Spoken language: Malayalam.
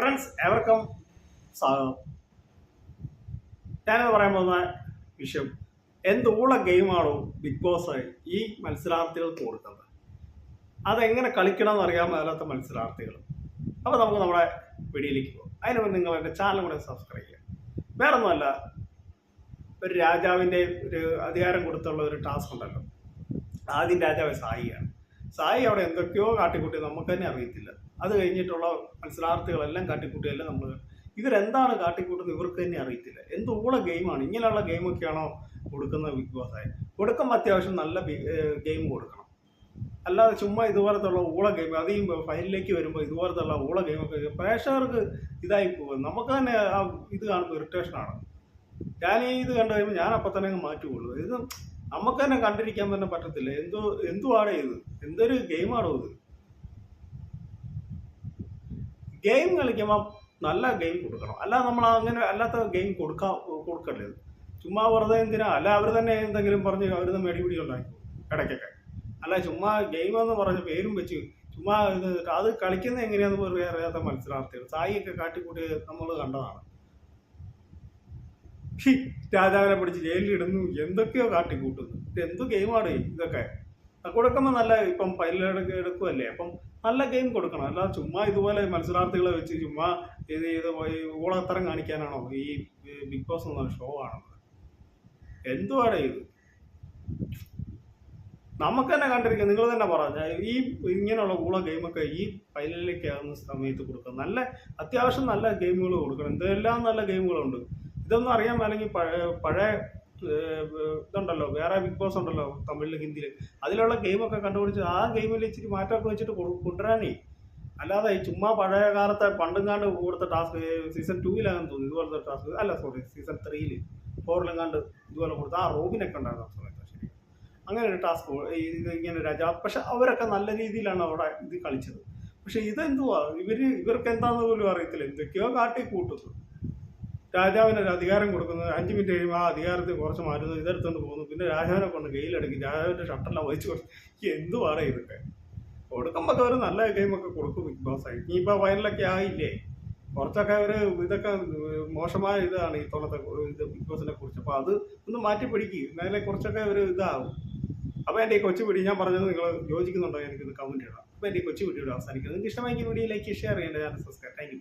ഫ്രണ്ട്സ് എവർക്കും ഞാനിത് പറയാൻ പോകുന്ന വിഷയം ഊള ഗെയിമാണോ ബിഗ് ബോസ് ഈ മത്സരാർത്ഥികൾക്ക് കൊടുക്കുന്നത്? അതെങ്ങനെ കളിക്കണം അറിയാൻ മേലാത്ത മത്സരാർത്ഥികൾ. അപ്പോൾ നമുക്ക് നമ്മുടെ വീഡിയോയിലേക്ക് പോകും. അതിന് മുമ്പ് നിങ്ങൾ എന്റെ ചാനൽ കൂടെ സബ്സ്ക്രൈബ് ചെയ്യുക വേറെ ഒന്നുമല്ല ഒരു രാജാവിന്റെ ഒരു അധികാരം കൊടുത്തുള്ള ഒരു ടാസ്ക് ഉണ്ടല്ലോ. ആദ്യം രാജാവ് സായിയാണ് സായി അവിടെ എന്തൊക്കെയോ കാട്ടിക്കൂട്ടി നമുക്ക് തന്നെ അറിയത്തില്ല. അത് കഴിഞ്ഞിട്ടുള്ള മത്സരാർത്ഥികളെല്ലാം കാട്ടിക്കൂട്ടിയെല്ലാം നമ്മൾ ഇവരെന്താണ് കാട്ടിക്കൂട്ടുന്നത് ഇവർക്ക് തന്നെ അറിയത്തില്ല. എന്തോളം ഗെയിമാണ്. ഇങ്ങനെയുള്ള ഗെയിമൊക്കെയാണോ കൊടുക്കുന്നത് ബിഗ് ബോസ് ആയി കൊടുക്കുമ്പോൾ അത്യാവശ്യം നല്ല ഗെയിം കൊടുക്കണം. അല്ലാതെ ചുമ്മാ ഇതുപോലത്തുള്ള ഊള ഗെയിം അത് ഫൈനലിലേക്ക് വരുമ്പോൾ ഇതുപോലത്തുള്ള ഊള ഗെയിമൊക്കെ പ്രേക്ഷകർക്ക് ഇതായി പോകും. നമുക്ക് തന്നെ ആ ഇത് കാണുമ്പോൾ ഇറിറ്റേഷനാണ് ഞാൻ ഈ ഇത് കണ്ടു കഴിയുമ്പോൾ ഞാൻ അപ്പം തന്നെ അങ്ങ് കൊള്ളു. ഇത് നമുക്ക് തന്നെ കണ്ടിരിക്കാൻ തന്നെ പറ്റത്തില്ല. എന്തോ എന്തുവാണ് ഇത്? എന്തൊരു ഗെയിമാണോ ഇത്? ഗെയിം കളിക്കുമ്പോൾ നല്ല ഗെയിം കൊടുക്കണം. അല്ല നമ്മൾ അങ്ങനെ അല്ലാത്ത ഗെയിം കൊടുക്കാ കൊടുക്കല്ലേ? ചുമ്മാ വെറുതെ എന്തിനാ? അല്ല അവർ തന്നെ എന്തെങ്കിലും പറഞ്ഞ് അവർ തന്നെ മെടിപിടി ഉണ്ടാക്കി ഇടയ്ക്കൊക്കെ. അല്ല ചുമ്മാ ഗെയിം എന്ന് പറഞ്ഞ പേരും വെച്ച് ചുമ്മാ ഇത് അത് കളിക്കുന്നത് എങ്ങനെയാന്ന് പറയാ അറിയാത്ത മത്സരാർത്ഥികൾ. സായിയൊക്കെ കാട്ടിക്കൂട്ടി നമ്മൾ കണ്ടതാണ്. രാജാവിനെ പിടിച്ച് ജയിലിലിടുന്നു എന്തൊക്കെയോ കാട്ടിക്കൂട്ടുന്നു. ഇത് എന്ത് ഗെയിമാണ് ഇതൊക്കെ? കൊടുക്കുമ്പോൾ നല്ല ഇപ്പം പൈലെടുക്ക എടുക്കുമല്ലേ അപ്പം നല്ല ഗെയിം കൊടുക്കണം. അല്ല ചുമ്മാ ഇതുപോലെ മത്സരാർത്ഥികളെ വെച്ച് ചുമ്മാ ഇത് ഇത് ഓളത്തരം കാണിക്കാനാണോ? ഈ ബിഗ് ബോസ് എന്ന ഷോ ആണോ എന്തുവാണ് ഇത്? നമുക്ക് തന്നെ കണ്ടിരിക്കുക നിങ്ങൾ തന്നെ പറഞ്ഞ ഈ ഇങ്ങനെയുള്ള ഊള ഗെയിമൊക്കെ ഈ ഫൈനലിലേക്ക് ആകുന്ന സമയത്ത് കൊടുക്കുക നല്ല അത്യാവശ്യം നല്ല ഗെയിമുകൾ കൊടുക്കണം. എന്തെല്ലാം നല്ല ഗെയിമുകളുണ്ട് ഇതൊന്നും അറിയാൻ അല്ലെങ്കിൽ പഴയ ഇതുണ്ടല്ലോ വേറെ ബിഗ് ബോസ് ഉണ്ടല്ലോ തമിഴിൽ ഹിന്ദിയിൽ അതിലുള്ള ഗെയിമൊക്കെ കണ്ടുപിടിച്ച് ആ ഗെയിമിൽ ഇച്ചിരി മാറ്റമൊക്കെ വെച്ചിട്ട് കൊണ്ടുവരാനേ. അല്ലാതെ ഈ ചുമ്മാ പഴയ കാലത്തെ പണ്ടും കൊടുത്ത ടാസ്ക് സീസൺ ടൂവിലാണെന്ന് തോന്നുന്നു. ഇതുപോലത്തെ ടാസ്ക് അല്ല സോറി സീസൺ ത്രീയിൽ ഫോറിലെങ്ങാണ്ട് ഇതുപോലെ കൊടുത്ത ആ റോബിനൊക്കെ ഉണ്ടായിരുന്നു സമയത്ത് ശരി. അങ്ങനെ ഒരു ടാസ്ക് ഇങ്ങനെ രാജാ പക്ഷെ അവരൊക്കെ നല്ല രീതിയിലാണ് അവിടെ ഇത് കളിച്ചത്. പക്ഷെ ഇതെന്തുവാ? ഇവർ ഇവർക്ക് എന്താന്ന് പോലും അറിയത്തില്ല. എന്തൊക്കെയോ കാട്ടി കൂട്ടുന്നു. രാജാവിന് ഒരു അധികാരം കൊടുക്കുന്നത് അഞ്ച് മിനിറ്റ് കഴിയുമ്പോൾ ആ അധികാരത്തിൽ കുറച്ച് മാറ്റുന്നു ഇതെടുത്തുകൊണ്ട് പോകുന്നു. പിന്നെ രാജാവിനെ കൊണ്ട് കയ്യിലടക്കി രാജാവിന്റെ ഷട്ടറിലാണ് വഹിച്ചു കൊടുത്തു എന്തുവാണ് ഇതൊക്കെ? കൊടുക്കുമ്പോൾ ഒരു നല്ല ഗെയിമൊക്കെ കൊടുക്കും ബിഗ് ബോസ് ആയി ഇനിയിപ്പോൾ ഫൈനലൊക്കെ ആയില്ലേ? കുറച്ചൊക്കെ ഒരു ഇതൊക്കെ മോശമായ ഇതാണ് ഈ തോളത്തെ ഇത് ബിഗ് ബോസിനെ കുറിച്ച്. അപ്പോൾ അത് ഒന്ന് മാറ്റി പിടിക്കുക എന്നാലേ കുറച്ചൊക്കെ ഒരു ഇതാവും. അപ്പോൾ എന്റെ ഈ കൊച്ചു പിടി ഞാൻ പറഞ്ഞത് നിങ്ങൾ യോജിക്കുന്നുണ്ടോ? എനിക്കിത് കമന്റ് ഇടാം. അപ്പോൾ എന്റെ ഈ കൊച്ചു പിടിയോട് അവസാനിക്കുന്നത് നിങ്ങൾക്ക് ഇഷ്ടമായെങ്കിൽ വീഡിയോ ലൈക്ക് ഷെയർ ചെയ്യേണ്ട ഞാൻ സബ്സ്ക്രൈബ് താങ്ക് യു